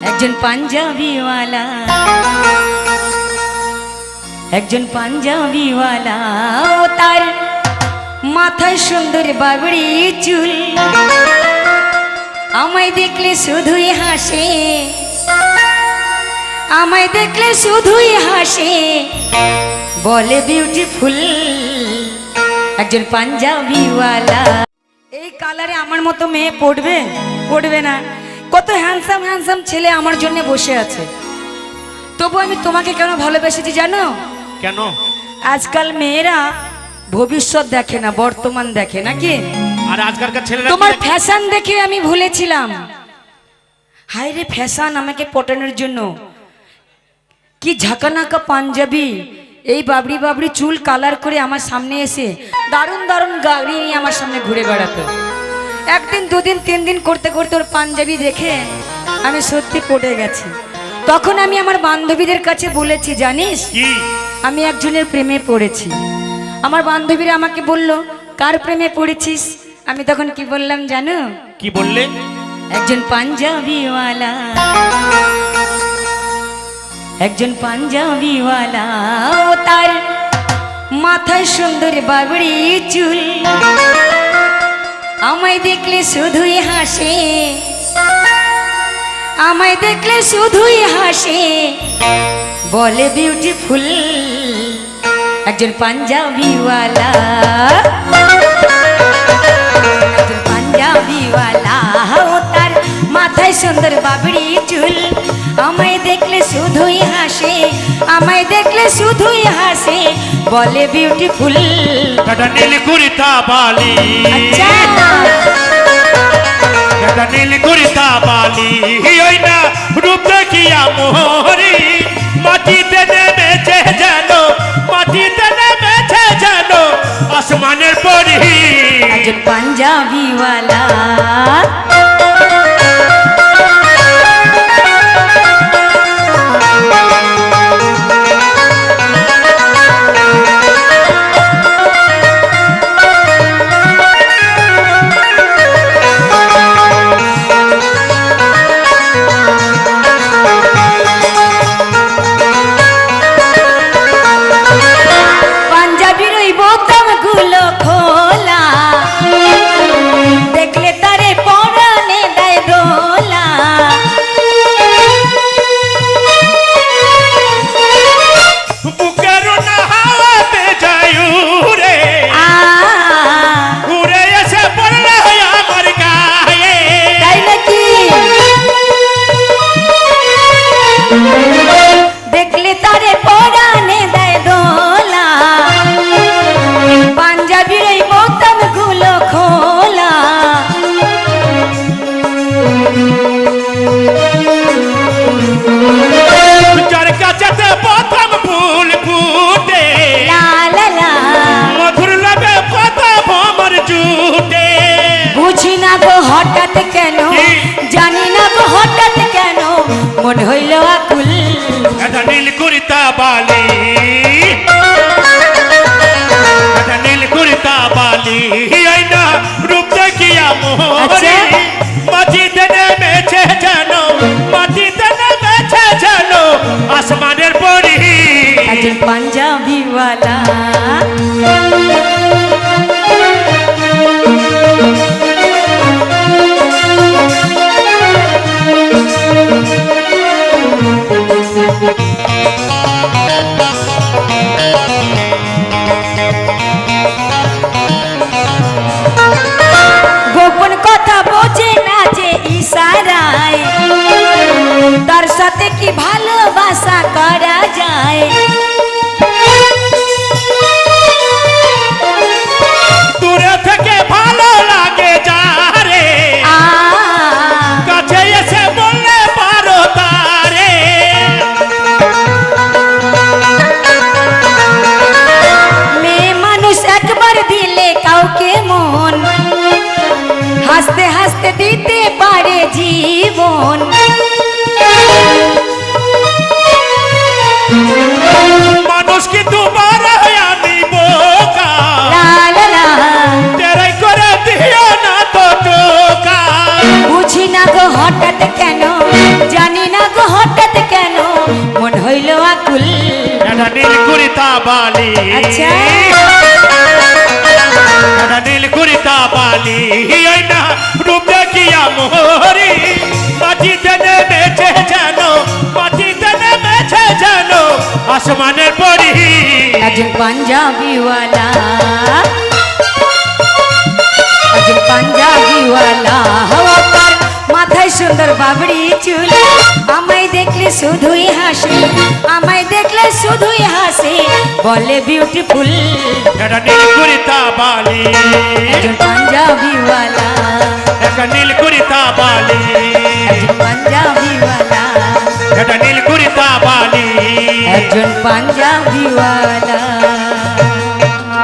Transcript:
একজন পাঞ্জাবিওয়ালা। একজন পাঞ্জাবিওয়ালা। ও তার মাথায় সুন্দর বাবড়ি চুল। আমায় দেখলে শুধুই হাসে। আমায় দেখলে শুধুই হাসে। বলে বিউটিফুল একজন পাঞ্জাবিওয়ালা। এই কালারে আমার মতো মেয়ে পড়বে? পড়বে না। কত হ্যান্ডসাম হ্যান্ডসাম ছেলে আমার জন্য বসে আছে। তবু আমি তোমাকে কেন ভালোবেসেছি জানো? কেন? আজকাল মেয়েরা ভবিষ্যৎ দেখে না বর্তমান দেখে নাকি? আর আজকালকার ছেলেরা তোমার ফ্যাশন দেখে আমি ভুলেছিলাম। হায় রে ফ্যাশন আমাকে পটানোর জন্য। কি ঝাঁকানাকা পাঞ্জাবি এই বাবরি বাবরি চুল কালার করে আমার সামনে এসে দারুণ দারুণ গাড়ি নিয়ে আমার সামনে ঘুরে বেড়াতো। একদিন দুদিন তিন দিন করতে করতে ওর পাঞ্জাবি দেখে আমি সত্যি পড়ে গেছি। তখন আমি আমার বান্ধবীদের কাছে বলেছি জানিস? আমি একজনের প্রেমে পড়েছি। আমার বান্ধবীরা আমাকে বলল কার প্রেমে পড়েছিস? আমি তখন কি বললাম জানো? কি বললে? একজন পাঞ্জাবিওয়ালা। একজন পাঞ্জাবিওয়ালা। ও তার মাথায় সুন্দর বাবড়ি চুল। আমায় দেখলে শুধুই হাসে। আমায় দেখলে শুধুই হাসে। বলে বিউটিফুল একজন পাঞ্জাবিওয়ালা। আমায় দেখলে শুধুই হাসে বলে বিউটিফুল দাদা নীল কুরিতা বালি। আচ্ছা। দাদা নীল কুরিতা বালি। ওই না রূপ দেখিয়া মোহরি মাটিতে কেন? জানি না গো হঠাৎ কেন। মন হইল আকুল। নীল কুরিতা বালি। ইশারায় তার সাথে কি ভালোবাসা করা? নীল কুরিতা বালি। আচ্ছা। এটা নীল কুরিতা বালি। না রূপ দেখিয়া মোহরি। মাটিতে নেমেছে যেন মাটিতে নেমেছে যেন আসমানের পরি। একজন পাঞ্জাবিওয়ালা। একজন পাঞ্জাবিওয়ালা। হওয়া তার মাথায় সুন্দর বাবড়ি চুল। আমায় দেখলে শুধুই হাসে আমায় দেখলে শুধুই বলে বিউটিফুল একটা নীল কুরিতা বালি। একজন পাঞ্জাবিওয়ালা। একটা নীল কুরিতা বালি। একজন পাঞ্জাবিওয়ালা। একটা নীল কুরিতা বালি। একজন পাঞ্জাবিওয়ালা।